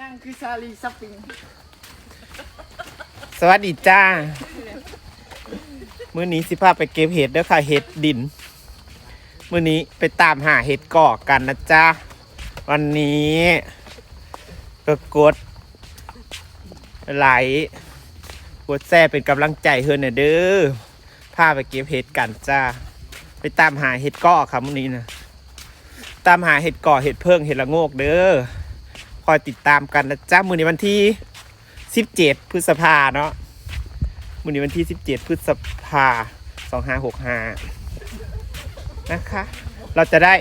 นั่งคือซาลีซับปิงสวัสดีจ้า มื้อนี้สิพาไปเก็บเห็ดเด้อค่ะเห็ดดิน มื้อนี้ไปตามหาเห็ดก่อกันนะจ้า วันนี้ก็กดไลค์กดแซ่เป็นกำลังใจเฮือนน่ยเด้อพาไปเก็บเห็ดกันจ้า ไปตามหาเห็ดก่อค่ะมื้อนี้นะตามหาเห็ดก่อเห็ดเพิ่งเห็ดละโงกเด้อ คอยติดตามกันนะจ้ามื้อนี้วันที่สิบเจ็ดพฤษภาเนาะวันนี้วันที่สิบเจ็ดพฤษภาสองห้าหกห้านะคะ เราจะได้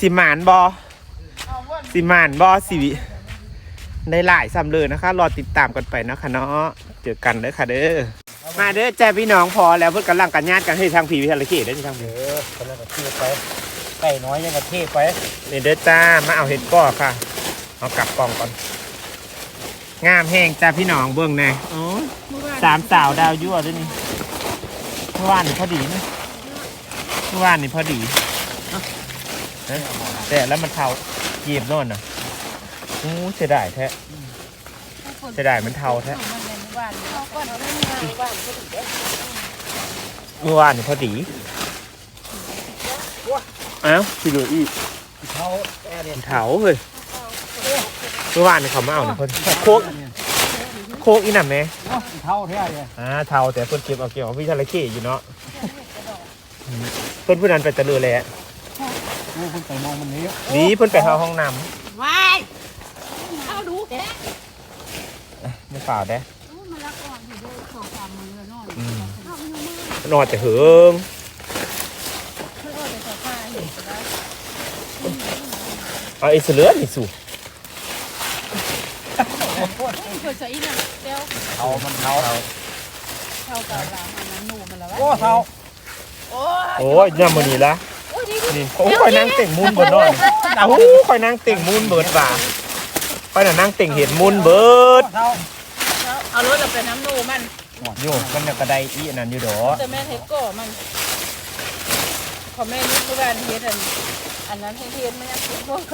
สิหมานบอสิหมานบอสิวิได้หลายซ้ำเลยนะคะ รอติดตามกันไปนะคะเนาะเจอกันเด้อค่ะเด้อมาเด้อแจ้พี่น้องพอแล้วเพื่อนกำลังกันญาติกันให้ทางผีพิธาลเขตได้ทางผีเออคนละกระเทยไปไก่น้อยยังกระเทยไปนี่เด้อจ้ามาเอาเห็ดก้อค่ะ เอากลับกล่องก่อน งามแห้งจ้าพี่น้องเบื้องแน่อ๋อสามสาวดาวยั่วด้วยนี่เมื่อวานนี่พอดีนะเมื่อวานนี่พอดีเอ๊ะแต่แล้วมันเทาเหยียบโน่นน่ะโอ้เสียดายแท้ เสียดายมันเทาแท้เมื่อวานนี่พอดีเอ้าสิเหลืออีกเขาแอร์เนี่ยมันเถาเฮ้ยเมื่อวานนี่เขามาเอาเนี่ยเพิ่นโคกโคกอีหน่ำไหมเท่าแท้เลยอ่าเทาแต่เพิ่นเก็บเอาเกี่ยวกับวิทยาลัยเขอยู่เนาะอืมเพิ่นผู้นั้นไปตะลือเลยอะโอ้คุณไปมองมันนี้หนีเพิ่นไปเข้าห้องน้วายเอาดูแกำไม่เปล่าเด้มาละก่อนอยู่ด้วยสองสามมือแล้วนอนอืมเอามือมือนอนแต่เหิงเพื่อเอาแต่สภาเห็นแล้วเอาไอ้เสือนี่สู่ เพื่อจะอีนั่นเต้วเท่ามันเท่าเท่ากับหลานอันนั้นหนูมันแล้วโอ้เท่าโอ้โอ้ยย่ำมื้อนี้ละโอ้ยดีนี่โอ้ยคอยนั่งเต่งมูนเบิดนอนอ้าวคอยนั่งเต่งมูนเบิดว่ะคอยน่ะนั่งเต่งเห็ดมูนเบิดเท่าเอารถเราไปน้ำหนูมันโยมันน่ะกระไดอีอันนั้นอยู่ดอแต่แม่เทปก่อมันพอแม่นี่เมื่อวานเฮ็ดอัน อันนั้นให้เฮ็ดไม่อยากเฮ็ดบ่เ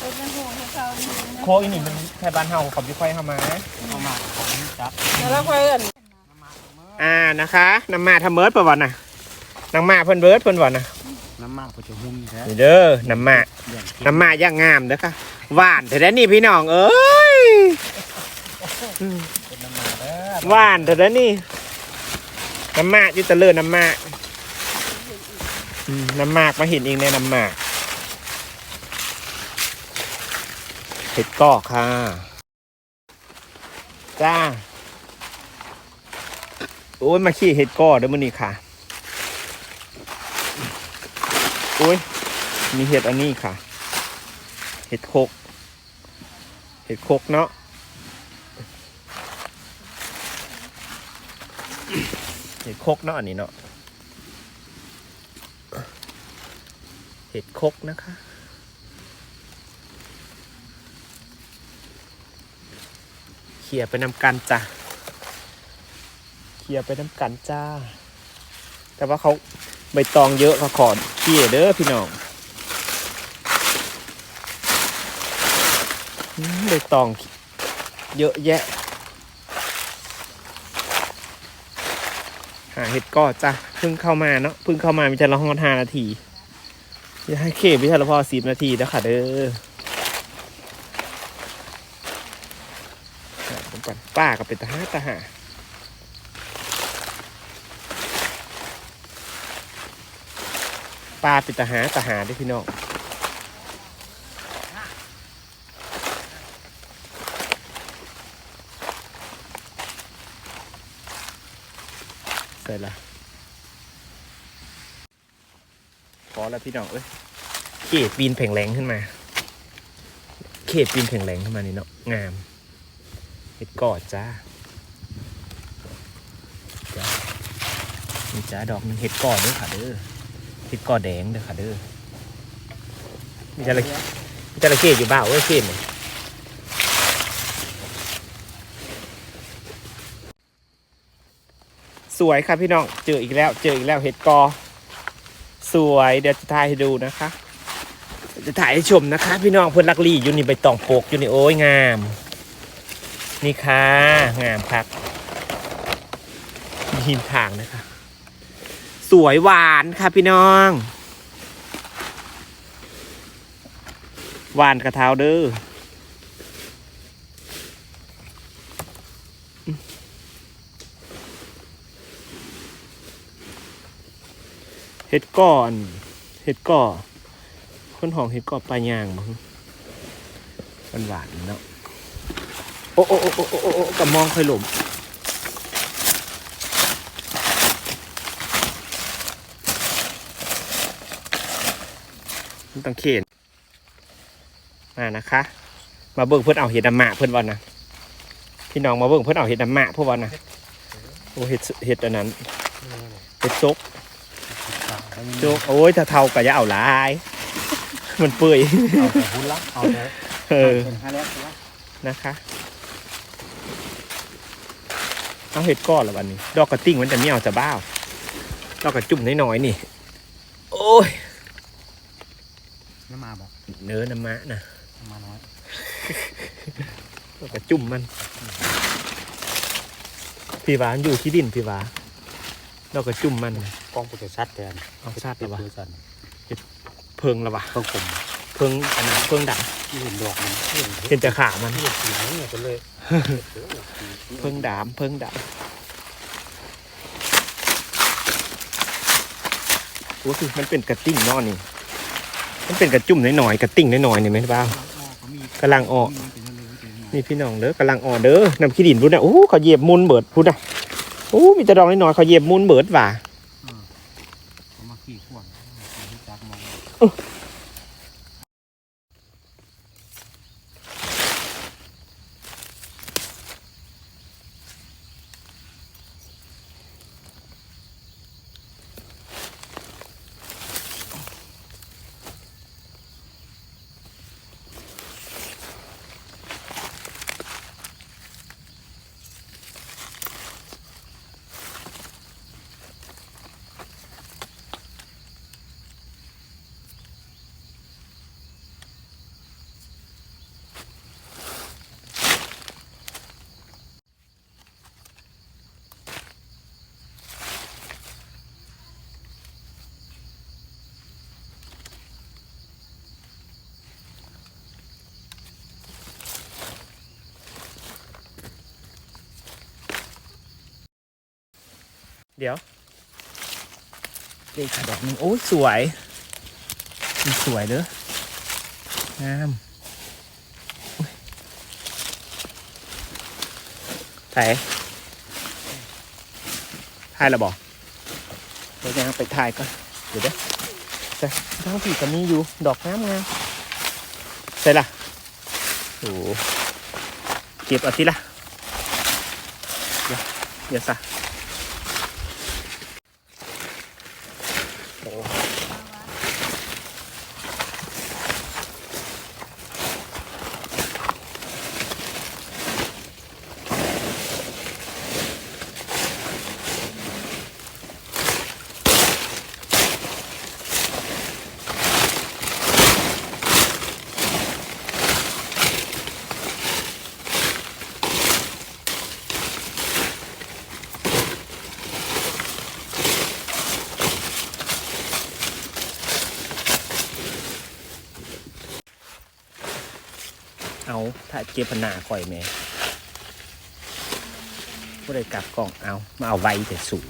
ป็นมันห่วงให้เขานี่นะโคกอีนี่มันแค่บ้านเฮาเขาไม่ค่อยเข้ามาเอามาของจับแล้วค่อยอันอ่านะคะน้ำมาทำเมิร์ดเปล่าวะน่ะน้ำมาเพิ่นเบิร์ดเพิ่นว่าน่ะน้ำมากกว่าจะหุ่นแท้นี่เด้อน้ำมาอย่างน้ำมาย่างงามเด้อค่ะหวานแต่ได้นี่พี่น้องเอ้ยอืมเป็นน้ำมาเด้อหวานแต่ได้นี่น้ำมาอยู่ตะเลินน้ำมาอืมน้ำมากมาเห็นเองในน้ำมาก เห็ดกอกค่ะ จ้า โอ้ยมาขี้เห็ดกอกเด้อมื้อนี้ค่ะ โอ้ย มีเห็ดอันนี้ค่ะ เห็ดโคก เห็ดโคกเนาะเห็ดโคกเนาะอันนี้เนาะ เห็ดโคกนะคะ เขี่ยไปนำกันจ้ะเขี่ยไปนำกันจ้า แต่ว่าเขาใบตองเยอะเขาขอเขี่ยเด้อพี่น้องใบตองเยอะแยะ หาเห็ดก็จ้ะเพิ่งเข้ามาเนาะเพิ่งเข้ามามีแต่ละห้องห้านาทีจะให้เขตวิทยาลพอสิบนาทีแล้วค่ะเด้อหาผมก่อน ป้าก็เป็นตาหาตาหาป้าเป็นตาหาตาหาด้วยพี่น้องเสร็จละพอแล้วพี่น้องเอ้ยเขตปีนแผงแรงขึ้นมา เขตปีนแผงแรงขึ้นมานี่เนาะงาม เห็ดกอดจ้าจ้านี่จ้าดอกหนึงเห็ดกอดด้อค่ะเด้อเห็ดกอดแดงด้อค่ะเด้อมีจระเข้มีจระเข้อยู่บ้าเว้ยเขตเนี่ยสวยค่ะพี่น้องเจออีกแล้ว เจออีกแล้วเห็ดกอ สวยเดี๋ยวจะทายให้ดูนะคะ จะถ่ายให้ชมนะคะ พี่น้องเพื่อนลักลี่อยู่นี่ใบตองโปกอยู่นี่โอ้ยงาม นี่ค่ะ งามครับยินทางนะคะ สวยหวานค่ะพี่น้อง หวานกระเท้าเด้อเฮ็ดก่อนเฮ็ดก่อคนหองเฮ็ดก่อปลายางมั้งมันหวานเนาะ โอ้โอ้โอ้โอ้โอ้โอ้โอ้กับมองค่อยหลมมันต้องเขนมานะคะ มาเบิ่งเพื่อนเอาเห็ดดำมะเพื่อนวันนะพี่น้องมาเบิ่งเพื่อนเอาเห็ดดำมะพวกวันนะโอ้เห็ดสเห็ดอันนั้นเห็ดซกโจกโอ้ยถ้าเท่าก็จะเอาหลาย มันเปื่อยเอาแต่หุ้นละเอาแต่เออเป็นห้าแล้วละนะคะ เอาเห็ดก้อนละวันนี้ ดอกกระติ้งมันจะไม่เอาจะบ้าวดอกกระจุ่มน้อยๆนี่ โอ้ยน้ำมาบอกเนื้อน้ำมะนะน้ำมาน้อยดอกกระจุ่มมันพี่หวานอยู่ที่ดินพี่หวาดอกกระจุ่มมันน่ะกล้องโปรเจกชัดแทนเอาชาติเป็ละนวะตัวสันเพิงละวะเพิ่งผม เพิงอันนั้นเพิงดังที่เห็นดอกมันที่เห็นเห็นจะขามันที่เห็นสีนี้เนี่ยก็เลยเพิงดามเพิงดามโอ้คือมันเป็นกระติ้งเนอนี่ มันเป็นกระจุ่มน้อยๆกระติ้งน้อยๆนี่ไหมบ้าวกำลังออกนี่พี่น้องเด้อกำลังอ่อนเด้อน้ำขี้ดินพุ่นนะโอ้เขาเหยียบมุนเบิดพุ่นนะโอ้มีแต่ดอกน้อยๆเขาเหยียบมุนเบิดว่ะ เดี๋ยวนี่ค่ะดอกนึงโอ้ยสวยมันสวยเด้องามถ่ายถ่ายแล้วบอกเดี๋ยวยังไปถ่ายก่อนเดี๋ยวเด้อแต่ทั้งสี่ก็มีอยู่ดอกงามงามใช่ละโอ้เก็บเอาทีละเดี๋ยวเดี๋ยวซะ ถ้าเก็บผนาข่อยแม่ก็เลยกลับกล่องเอามาเอาไว้แต่สูง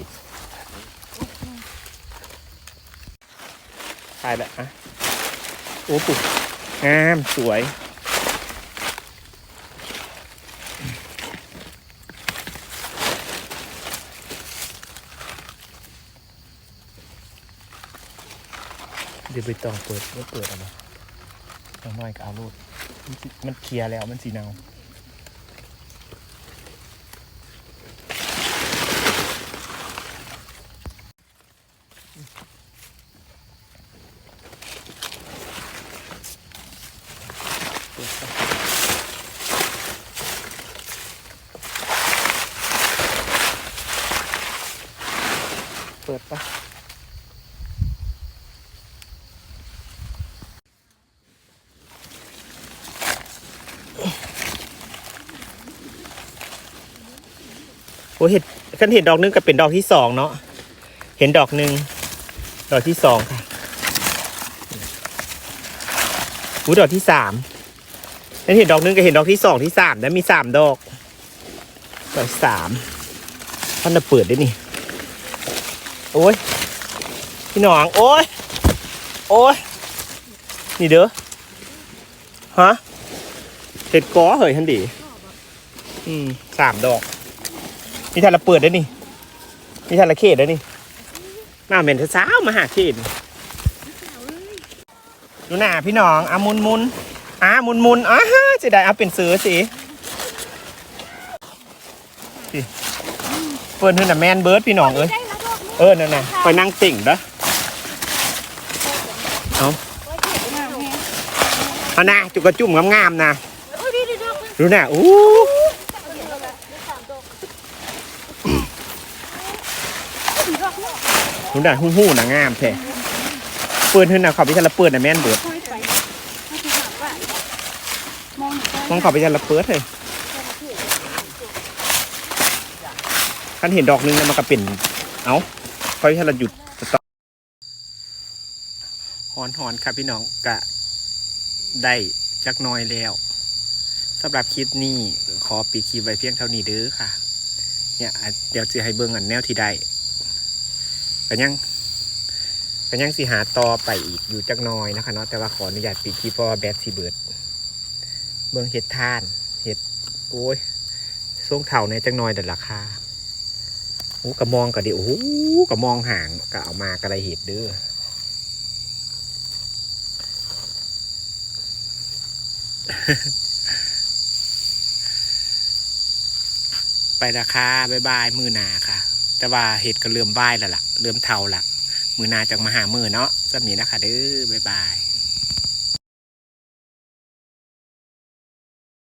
ตายแล้วอะโอ้ปุ๊งามสวยเดี๋ยวไปต่อเปิดไม่เปิดอะไรน้อยก็เอารูด มันเคลียร์แล้วมันสีเนา อ้เห็ดกันเห็นดอกหนึงก็เป็นดอกที่สองเนาะเห็นดอกหนึ่งดอกที่สองค่ะหูดอกที่สามแล้วเห็นดอกหนึงก็เห็นดอกที่สองที่สามแล้วมีสามดอกดอกสามท่านจะเปิดได้นี่โอ้ยพี่หนองโอ้ยโอ้ยนี่เด้อฮะเห็ดก้อเหยทันดี อืมสามดอก นี่ทันละเปิดได้นี่นี่ทันละเขตได้นี่มาเหม็นเช้าๆมาหาเขตดูหน้าพี่น้องอามุนมุนอ่ามุนมุนอ่าฮะจะได้เอาเป็นซื้อสิสิเฟิร์นเธอน่ะแมนเบิร์ดพี่น้องเอ้ยเออนั่นน่ะไปนั่งติ่งเด้อเอาเอาหน้าจุกกระจุ่มงามๆนะดูหน้าอู้ หน้าหู้หู้ๆนะงามแท้เปิดเธอน่ะขอบพิจารณาเปิดนะแม่นเบิดมองขอบพิจารณาเปิดเลยคันเห็นดอกนึงนะมันก็เป็น เอ้าขอบพิจารณาหยุดต็อหอนหอนๆครับพี่น้องกะได้จักน้อยแล้วสำหรับคลิปนี้ขอปีดคลิปไว้เพียงเท่านี้เด้อค่ะ เนี่ยเดี๋ยวจะให้เบิ่งอันแนวที่ได้ ก็ยังก็ยังสิหาต่อไปอีกอยู่จักหน้อยนะคะเนาะแต่ว่าขออนุญาตปีดคลิปเพราะว่าแบตสิเบิดเบิ่งเห็ดท่านเห็ดโอ้ยส่งเท่าในจักหน้อยเด็ดราคาโอ้กระมองก็ดีโอ้กระมองห่างก็เอามากระไรเห็ดเด้อไปราคาบายบายมือหนาค่ะ แต่ว่าเห็ดก็เริ่มไหวแล้วล่ะ เริ่มเทาละมือนาจากมาหามือเนาะสำนี้นะคะเด้อบายบาย